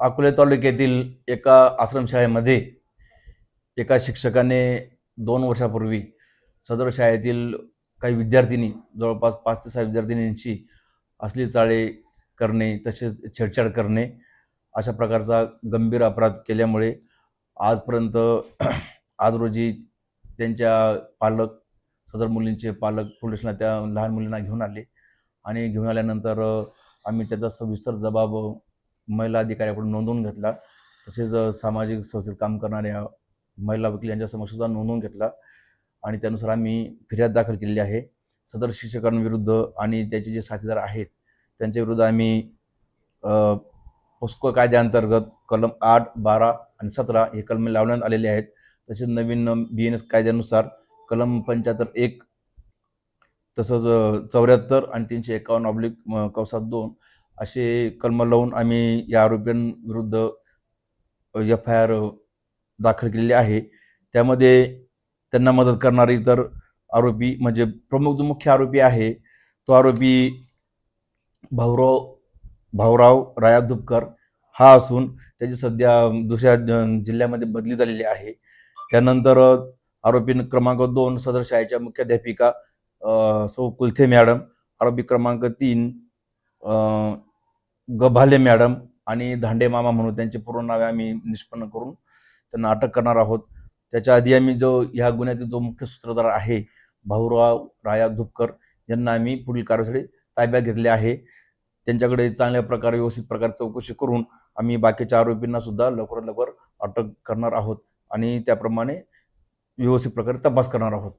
अकोले तालुक्यातील एका आश्रमशाळेमध्ये एका शिक्षकाने दोन वर्षापूर्वी सदर शाळेतील काही विद्यार्थिनी जवळपास पाच ते सहा विद्यार्थिनींशी असली चाळे करणे तसेच छेडछाड करणे अशा प्रकारचा गंभीर अपराध केल्यामुळे आजपर्यंत आज रोजी त्यांच्या पालक सदर मुलींचे पालक पोलिसला त्या लहान मुलींना घेऊन आले. आणि घेऊन आल्यानंतर आम्ही त्याचा सविस्तर जबाब महिला अधिकाऱ्याकडून नोंदवून घेतला. तसेच सामाजिक संस्थेत काम करणाऱ्या महिला वकील यांच्या समोर सुद्धा नोंदवून घेतला. आणि त्यानुसार आम्ही फिर्याद दाखल केलेली आहे. सदर शिक्षकांविरुद्ध आणि त्याचे जे साथीदार आहेत त्यांच्याविरुद्ध आम्ही पुस्को पोस्को कायद्याअंतर्गत कलम आठ बारा आणि सतरा हे कलमे लावण्यात आलेले आहेत. तसेच नवीन बी एन एस कायद्यानुसार कलम पंच्याहत्तर एक तसंच चौऱ्याहत्तर आणि तीनशे एकावन्न ऑब्लिक कवसात दोन असे कलम लावून आम्ही या आरोपींविरुद्ध एफ आय आर दाखल केलेली आहे. त्यामध्ये त्यांना मदत करणारे इतर आरोपी म्हणजे प्रमुख जो मुख्य आरोपी आहे तो आरोपी भाऊराव भाऊराव राया दुपकर हा असून त्याची सध्या दुसऱ्या ज- जिल्ह्यामध्ये बदली झालेली आहे. त्यानंतर आरोपी क्रमांक दोन सदर शाळेच्या मुख्याध्यापिका सौ कुलथे मॅडम आरोपी क्रमांक तीन गभाले मॅडम आणि धांडे मामा म्हणून त्यांचे पूर्ण नावे आम्ही निष्पन्न करून त्यांना अटक करणार आहोत. त्याच्या आधी आम्ही जो ह्या गुन्ह्यातील जो मुख्य सूत्रधार आहे भाऊराव राया धुपकर यांना आम्ही पुढील कारवाईसाठी ताब्यात घेतले आहे. त्यांच्याकडे चांगल्या प्रकारे व्यवस्थित प्रकारे चौकशी करून आम्ही बाकीच्या आरोपींना सुद्धा लवकरात लवकर अटक करणार आहोत आणि त्याप्रमाणे व्यवस्थित प्रकारे तपास करणार आहोत.